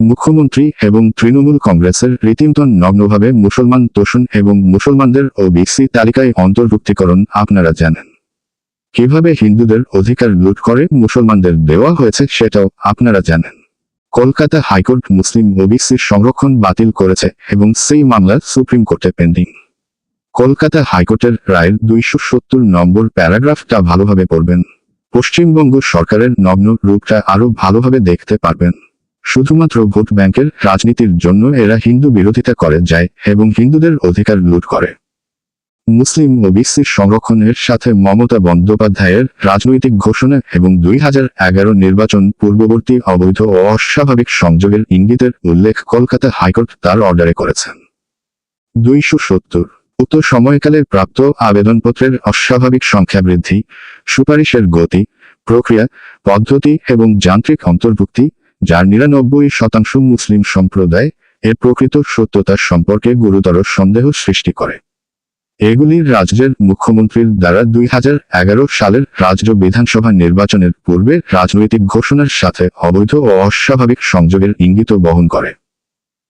মুখ্যমন্ত্রী এবং তৃণমূল কংগ্রেসের রীতিমতন নগ্নভাবে মুসলমান তোষণ এবং মুসলমানদের ওবিসি তালিকায় অন্তর্ভুক্তিকরণ আপনারা জানেন। কীভাবে হিন্দুদের অধিকার লুট করে মুসলমানদের দেওয়া হয়েছে সেটাও আপনারা জানেন। কলকাতা হাইকোর্ট মুসলিম ওবিসির সংরক্ষণ বাতিল করেছে এবং সেই মামলা সুপ্রিম কোর্টে পেন্ডিং। কলকাতা হাইকোর্টের রায়ের দুইশো সত্তর নম্বর প্যারাগ্রাফটা ভালোভাবে পড়বেন। পশ্চিমবঙ্গ সরকারের নগ্ন রূপটা আরও ভালোভাবে দেখতে পারবেন। শুধুমাত্র ভোট ব্যাংকের রাজনীতির জন্য এরা হিন্দু বিরোধিতা করে যায় এবং হিন্দুদের অধিকার লুট করে। মুসলিম ও ওবিসির সংরক্ষণের সাথে মমতা বন্দ্যোপাধ্যায়ের রাজনৈতিক ঘোষণা এবং দুই হাজার এগারো নির্বাচন পূর্ববর্তী অবৈধ ও অস্বাভাবিক সংযোগের ইঙ্গিতের উল্লেখ কলকাতা হাইকোর্ট তার অর্ডারে করেছেন। দুইশো সত্তর। উক্ত সময়কালে প্রাপ্ত আবেদনপত্রের অস্বাভাবিক সংখ্যা বৃদ্ধি, সুপারিশের গতি, প্রক্রিয়া, পদ্ধতি এবং যান্ত্রিক অন্তর্ভুক্তি যার নিরানব্বই শতাংশ মুসলিম সম্প্রদায় এর প্রকৃত সত্যতা সম্পর্কে গুরুতর সন্দেহ সৃষ্টি করে। এগুলি রাজ্যের মুখ্যমন্ত্রীর দ্বারা দুই হাজার এগারো সালের রাজ্য বিধানসভা নির্বাচনের পূর্বে রাজনৈতিক ঘোষণার সাথে অবৈধ ও অস্বাভাবিক সংযোগের ইঙ্গিত বহন করে।